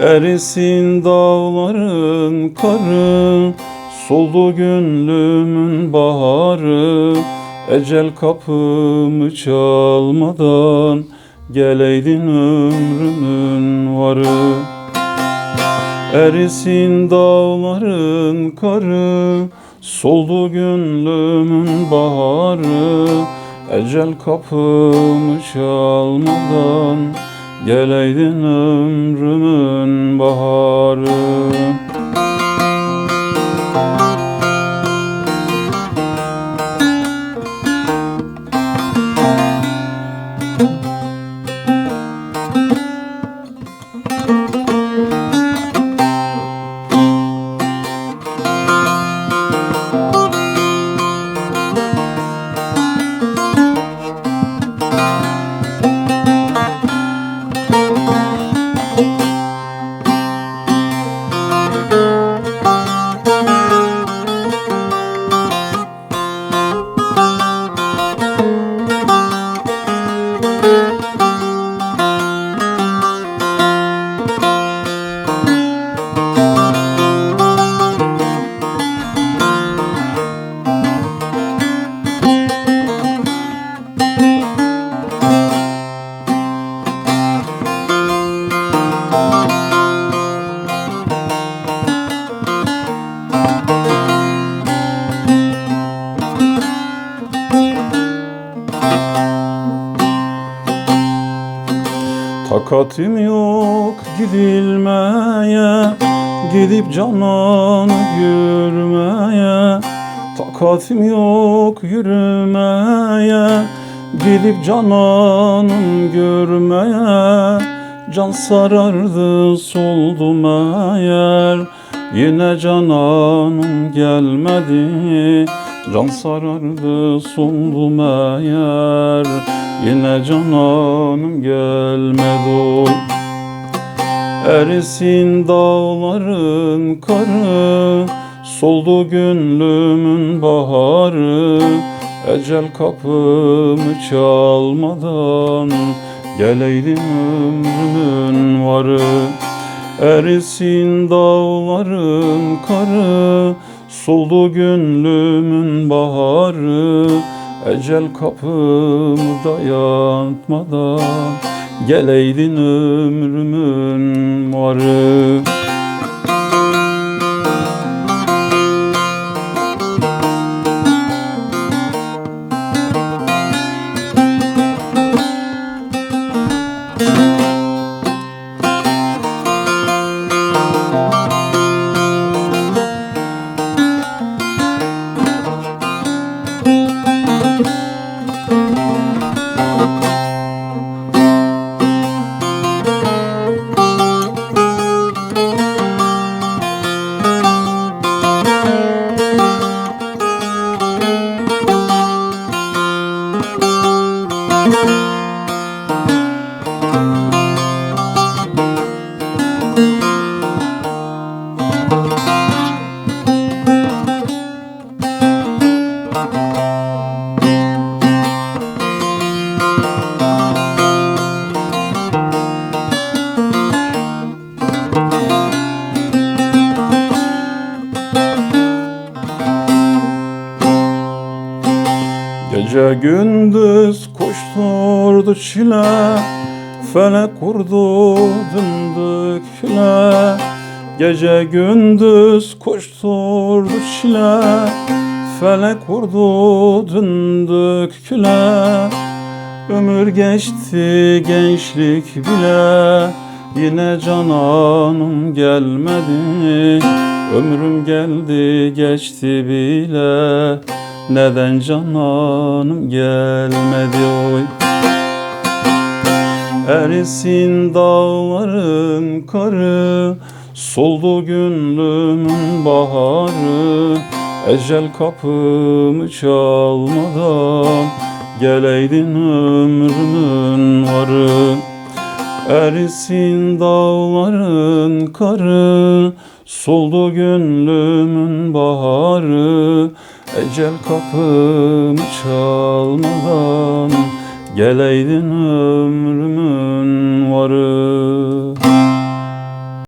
Erisin dağların karı Soldu gönlümün baharı. Ecel kapımı çalmadan Geleydin ömrümün varı. Erisin dağların karı Soldu gönlümün baharı. Ecel kapımı çalmadan Geleydin ömrümün baharı Takatim yok gidilmeye Gidip cananı görmeye Takatim yok yürümeye Gidip cananım görmeye. Can sarardı soldum eğer Yine cananım gelmedi. Can sarardı soldum eğer Yine cananım gelmedi oy Erisin dağların karı Soldu gönlümün baharı. Ecel kapımı çalmadan Geleydin ömrümün varı. Erisin dağların karı Soldu gönlümün baharı Ecel kapımı dayatmadan Geleydin ömrümün varı gündüz koşturdu çile Felek kurdu döndük file. Gece gündüz koşturdu çile Felek vurdu döndük küle Ömür geçti gençlik bile Yine cananım gelmedi. Ömrüm geldi geçti bile Neden cananım gelmedi oy? Erisin dağların karı Soldu günlümün baharı. Ecel kapımı çalmadan Geleydin ömrümün varı. Erisin dağların karı Soldu gönlümün baharı Ecel kapımı çalmadan Geleydin ömrümün varı